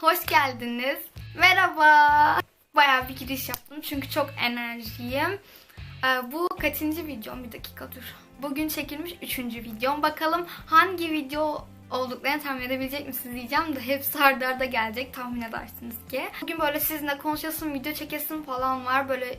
Hoş geldiniz. Merhaba. Bayağı bir giriş yaptım çünkü çok enerjiyim. Ee, bu kaçıncı videom? Bir dakika dur. Bugün çekilmiş üçüncü videom. Bakalım hangi video olduklarını tahmin edebilecek misiniz diyeceğim de hepsi arda arda gelecek tahmin edersiniz ki. Bugün böyle sizinle konuşasım, video çekesim falan var. Böyle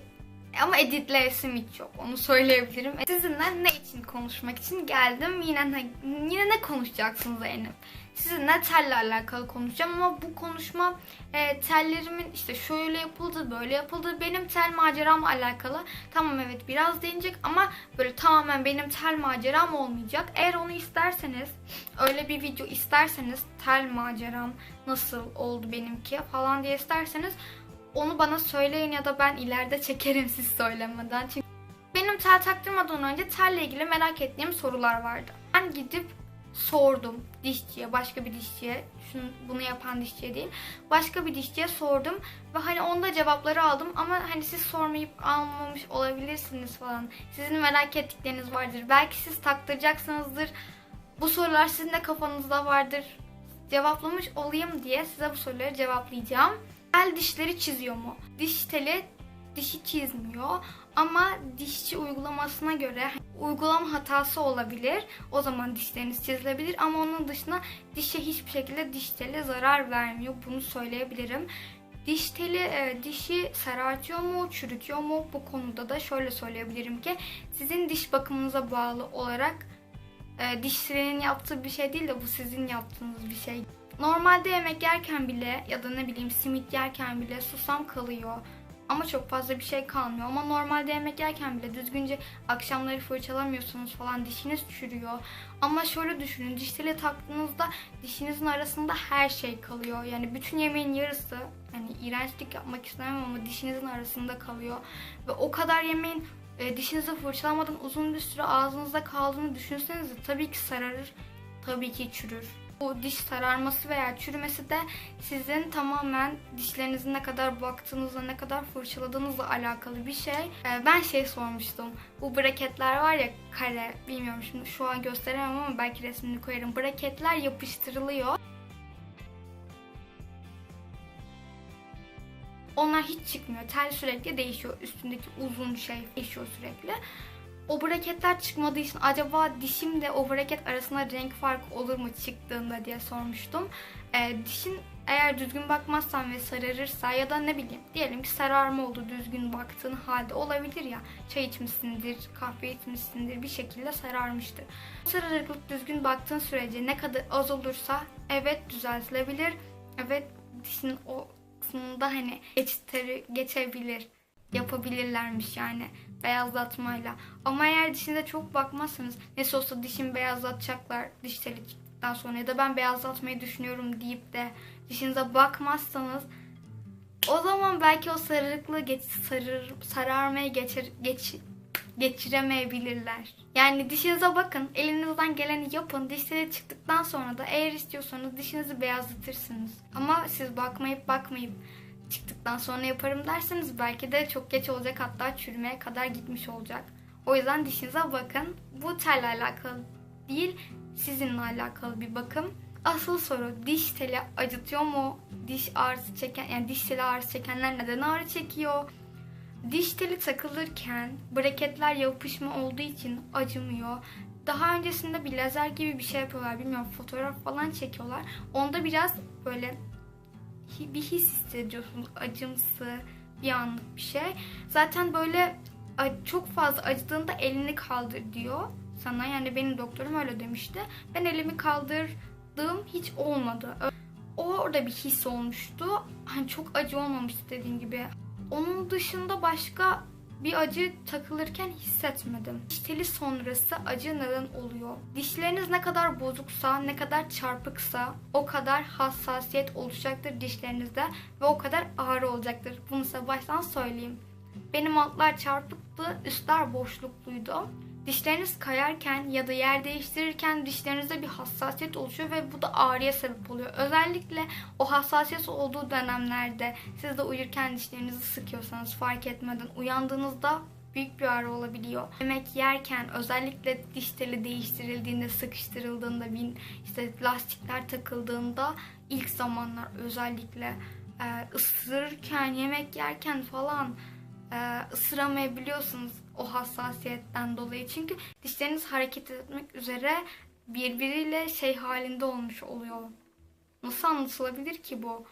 ama editleyesim hiç yok. Onu söyleyebilirim. Sizinle ne için konuşmak için geldim. Yine ne, yine ne konuşacaksınız Zeynep? Sizinle telle alakalı konuşacağım ama bu konuşma e, tellerimin işte şöyle yapıldı, böyle yapıldı. Benim tel maceramla alakalı. Tamam evet biraz değinecek ama böyle tamamen benim tel maceram olmayacak. Eğer onu isterseniz, öyle bir video isterseniz tel maceram nasıl oldu benimki falan diye isterseniz onu bana söyleyin ya da ben ileride çekerim siz söylemeden. Çünkü benim tel taktırmadan önce telle ilgili merak ettiğim sorular vardı. Ben gidip sordum dişçiye, başka bir dişçiye, şunu, bunu yapan dişçiye değil, başka bir dişçiye sordum ve hani onda cevapları aldım ama hani siz sormayıp almamış olabilirsiniz falan. Sizin merak ettikleriniz vardır. Belki siz taktıracaksınızdır. Bu sorular sizin de kafanızda vardır. Cevaplamış olayım diye size bu soruları cevaplayacağım. Tel dişleri çiziyor mu? Diş teli dişi çizmiyor ama dişçi uygulamasına göre uygulama hatası olabilir. O zaman dişleriniz çizilebilir ama onun dışında dişe hiçbir şekilde diş teli zarar vermiyor. Bunu söyleyebilirim. Diş teli e, dişi sarartıyor mu, çürütüyor mu? Bu konuda da şöyle söyleyebilirim ki sizin diş bakımınıza bağlı olarak e, dişçinin yaptığı bir şey değil de bu sizin yaptığınız bir şey. Normalde yemek yerken bile ya da ne bileyim simit yerken bile susam kalıyor. Ama çok fazla bir şey kalmıyor. Ama normalde yemek yerken bile düzgünce akşamları fırçalamıyorsunuz falan dişiniz çürüyor. Ama şöyle düşünün diş teli taktığınızda dişinizin arasında her şey kalıyor. Yani bütün yemeğin yarısı yani iğrençlik yapmak istemem ama dişinizin arasında kalıyor. Ve o kadar yemeğin e, dişinizi fırçalamadan uzun bir süre ağzınızda kaldığını düşünsenize tabii ki sararır, tabii ki çürür. Bu diş sararması veya çürümesi de sizin tamamen dişlerinizin ne kadar baktığınızla, ne kadar fırçaladığınızla alakalı bir şey. Ee, ben şey sormuştum. Bu braketler var ya kare, bilmiyorum şimdi şu an gösteremem ama belki resmini koyarım. Braketler yapıştırılıyor. Onlar hiç çıkmıyor. Tel sürekli değişiyor. Üstündeki uzun şey değişiyor sürekli. O braketler çıkmadığı için acaba dişimle o braket arasında renk farkı olur mu çıktığında diye sormuştum. Ee, dişin eğer düzgün bakmazsan ve sararırsa ya da ne bileyim diyelim ki sararma oldu düzgün baktığın halde olabilir ya çay içmişsindir, kahve içmişsindir bir şekilde sararmıştır. Sararıklık düzgün baktığın sürece ne kadar az olursa evet düzeltilebilir. Evet dişin o kısmında hani geçitleri geçebilir yapabilirlermiş yani beyazlatmayla. Ama eğer dişinize çok bakmazsanız ne olsa dişimi beyazlatacaklar diş teli çıktıktan sonra ya da ben beyazlatmayı düşünüyorum deyip de dişinize bakmazsanız o zaman belki o sarılıklı geç, sarır, sararmaya geçir, geç, geçiremeyebilirler. Yani dişinize bakın, elinizden geleni yapın. Dişleri çıktıktan sonra da eğer istiyorsanız dişinizi beyazlatırsınız. Ama siz bakmayıp bakmayıp çıktıktan sonra yaparım derseniz belki de çok geç olacak hatta çürümeye kadar gitmiş olacak. O yüzden dişinize bakın. Bu telle alakalı değil, sizinle alakalı bir bakım. Asıl soru diş teli acıtıyor mu? Diş ağrısı çeken yani diş teli ağrısı çekenler neden ağrı çekiyor? Diş teli takılırken braketler yapışma olduğu için acımıyor. Daha öncesinde bir lazer gibi bir şey yapıyorlar. Bilmiyorum fotoğraf falan çekiyorlar. Onda biraz böyle bir his hissediyorsunuz. Acımsı bir anlık bir şey. Zaten böyle çok fazla acıdığında elini kaldır diyor sana. Yani benim doktorum öyle demişti. Ben elimi kaldırdığım hiç olmadı. Orada bir his olmuştu. Hani çok acı olmamıştı dediğim gibi. Onun dışında başka bir acı takılırken hissetmedim. Diş sonrası acı neden oluyor? Dişleriniz ne kadar bozuksa, ne kadar çarpıksa o kadar hassasiyet oluşacaktır dişlerinizde ve o kadar ağrı olacaktır. Bunu size baştan söyleyeyim. Benim altlar çarpıktı, üstler boşlukluydu. Dişleriniz kayarken ya da yer değiştirirken dişlerinizde bir hassasiyet oluşuyor ve bu da ağrıya sebep oluyor. Özellikle o hassasiyet olduğu dönemlerde siz de uyurken dişlerinizi sıkıyorsanız fark etmeden uyandığınızda büyük bir ağrı olabiliyor. Yemek yerken özellikle diş teli değiştirildiğinde, sıkıştırıldığında, bin, işte lastikler takıldığında ilk zamanlar özellikle e, ısırırken, yemek yerken falan e, ısıramayabiliyorsunuz o hassasiyetten dolayı. Çünkü dişleriniz hareket etmek üzere birbiriyle şey halinde olmuş oluyor. Nasıl anlatılabilir ki bu?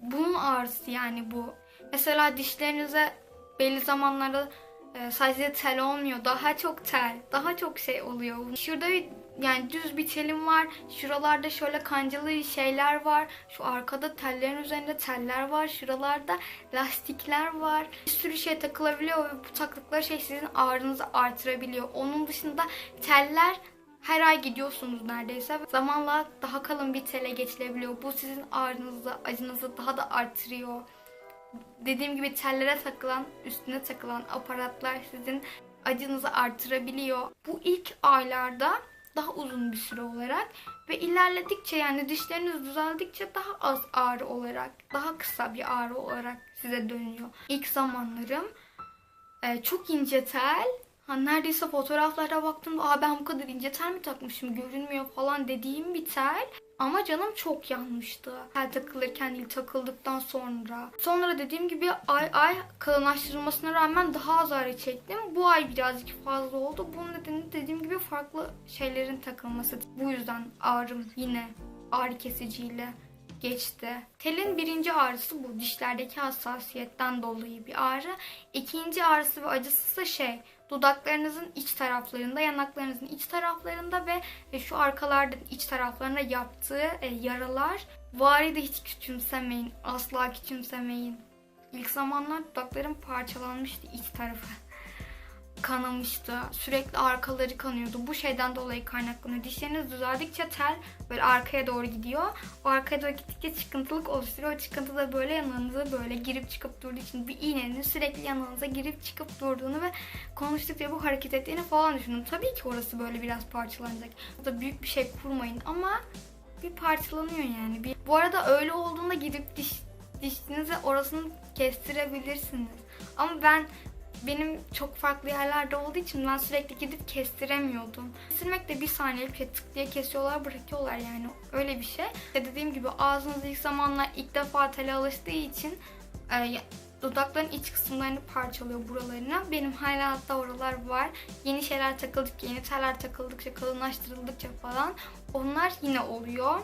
Bunun ağrısı yani bu. Mesela dişlerinize belli zamanlarda e, sadece tel olmuyor. Daha çok tel, daha çok şey oluyor. Şurada bir yani düz bir telim var. Şuralarda şöyle kancalı şeyler var. Şu arkada tellerin üzerinde teller var. Şuralarda lastikler var. Bir sürü şey takılabiliyor ve bu taktıkları şey sizin ağrınızı artırabiliyor. Onun dışında teller her ay gidiyorsunuz neredeyse. Zamanla daha kalın bir tele geçilebiliyor. Bu sizin ağrınızı, acınızı daha da artırıyor. Dediğim gibi tellere takılan, üstüne takılan aparatlar sizin acınızı artırabiliyor. Bu ilk aylarda daha uzun bir süre olarak ve ilerledikçe yani dişleriniz düzeldikçe daha az ağrı olarak, daha kısa bir ağrı olarak size dönüyor. İlk zamanlarım e, çok ince tel, ha, neredeyse fotoğraflara baktığımda Aa, ben bu kadar ince tel mi takmışım görünmüyor falan dediğim bir tel. Ama canım çok yanmıştı. Tel takılırken değil takıldıktan sonra. Sonra dediğim gibi ay ay kalınlaştırılmasına rağmen daha az ağrı çektim. Bu ay birazcık fazla oldu. Bunun nedeni dediğim gibi farklı şeylerin takılması. Bu yüzden ağrım yine ağrı kesiciyle geçti. Telin birinci ağrısı bu. Dişlerdeki hassasiyetten dolayı bir ağrı. İkinci ağrısı ve acısı ise şey dudaklarınızın iç taraflarında, yanaklarınızın iç taraflarında ve e, şu arkalarda iç taraflarına yaptığı e, yaralar. Vari de hiç küçümsemeyin. Asla küçümsemeyin. İlk zamanlar dudaklarım parçalanmıştı iç tarafı. Kanamıştı. Sürekli arkaları kanıyordu. Bu şeyden dolayı kaynaklanıyor. Dişleriniz düzeldikçe tel böyle arkaya doğru gidiyor. O arkaya doğru gittikçe çıkıntılık oluşturuyor. O çıkıntı da böyle yanınıza böyle girip çıkıp durduğu için bir iğnenin sürekli yanınıza girip çıkıp durduğunu ve konuştukça bu hareket ettiğini falan düşünün. Tabii ki orası böyle biraz parçalanacak. Burada büyük bir şey kurmayın ama bir parçalanıyor yani. Bir... Bu arada öyle olduğunda gidip diş dişinizi orasını kestirebilirsiniz. Ama ben benim çok farklı yerlerde olduğu için ben sürekli gidip kestiremiyordum. Kestirmek de bir saniyelik şey tık diye kesiyorlar bırakıyorlar yani öyle bir şey. Ve dediğim gibi ağzınız ilk zamanlar ilk defa tele alıştığı için e, dudakların iç kısımlarını parçalıyor buralarını. Benim hala hatta oralar var. Yeni şeyler takıldıkça, yeni teller takıldıkça, kalınlaştırıldıkça falan onlar yine oluyor.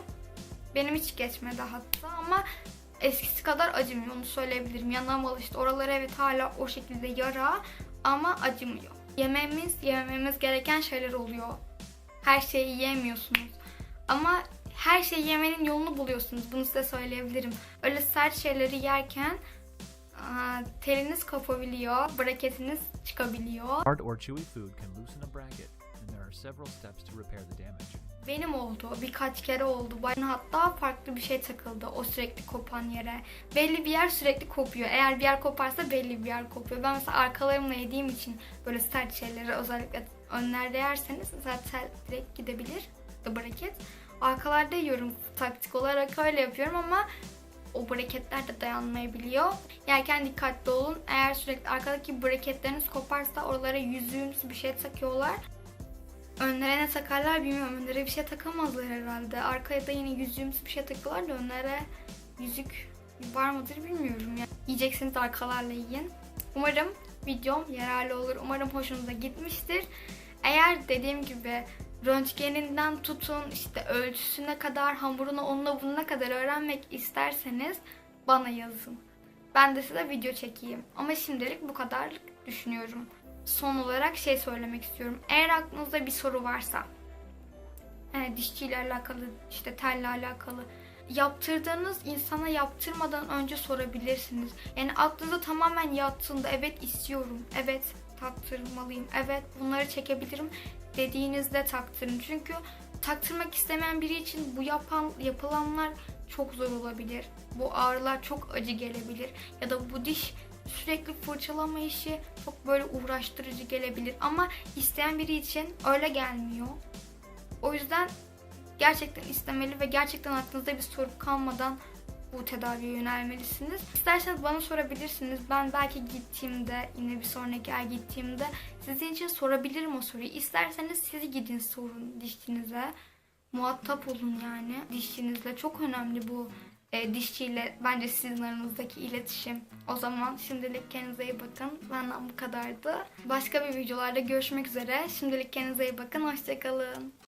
Benim hiç geçmedi hatta ama eskisi kadar acımıyor onu söyleyebilirim. Yanağım alıştı. Oralar evet hala o şekilde yara ama acımıyor. Yememiz, yememiz gereken şeyler oluyor. Her şeyi yiyemiyorsunuz. Ama her şeyi yemenin yolunu buluyorsunuz. Bunu size söyleyebilirim. Öyle sert şeyleri yerken teliniz kopabiliyor, braketiniz çıkabiliyor. Hard or chewy food can loosen a bracket, and there are several steps to repair the damage. Benim oldu. Birkaç kere oldu. Bana hatta farklı bir şey takıldı o sürekli kopan yere. Belli bir yer sürekli kopuyor. Eğer bir yer koparsa belli bir yer kopuyor. Ben mesela arkalarımla yediğim için böyle sert şeyleri özellikle önlerde yerseniz zaten direkt gidebilir. The bracket. Arkalarda yiyorum taktik olarak öyle yapıyorum ama o braketler de dayanmayabiliyor. Yerken dikkatli olun. Eğer sürekli arkadaki braketleriniz koparsa oralara yüzüğümsü bir şey takıyorlar. Önlere ne takarlar bilmiyorum. Önlere bir şey takamazlar herhalde. Arkaya da yine yüzüğümsü bir şey takıyorlar da önlere yüzük var mıdır bilmiyorum. Yani yiyeceksiniz arkalarla yiyin. Umarım videom yararlı olur. Umarım hoşunuza gitmiştir. Eğer dediğim gibi röntgeninden tutun işte ölçüsüne kadar hamurunu onunla bununla kadar öğrenmek isterseniz bana yazın. Ben de size video çekeyim. Ama şimdilik bu kadarlık düşünüyorum. Son olarak şey söylemek istiyorum. Eğer aklınızda bir soru varsa yani dişçiyle alakalı, işte telle alakalı yaptırdığınız insana yaptırmadan önce sorabilirsiniz. Yani aklınıza tamamen yattığında evet istiyorum, evet taktırmalıyım, evet bunları çekebilirim dediğinizde taktırın. Çünkü taktırmak istemeyen biri için bu yapan yapılanlar çok zor olabilir. Bu ağrılar çok acı gelebilir. Ya da bu diş sürekli fırçalama işi çok böyle uğraştırıcı gelebilir. Ama isteyen biri için öyle gelmiyor. O yüzden gerçekten istemeli ve gerçekten aklınızda bir soru kalmadan bu tedaviye yönelmelisiniz. İsterseniz bana sorabilirsiniz. Ben belki gittiğimde yine bir sonraki ay gittiğimde sizin için sorabilirim o soruyu. İsterseniz siz gidin sorun dişçinize. Muhatap olun yani dişçinizle. Çok önemli bu e, dişçiyle bence sizin aranızdaki iletişim. O zaman şimdilik kendinize iyi bakın. Benden bu kadardı. Başka bir videolarda görüşmek üzere. Şimdilik kendinize iyi bakın. Hoşçakalın.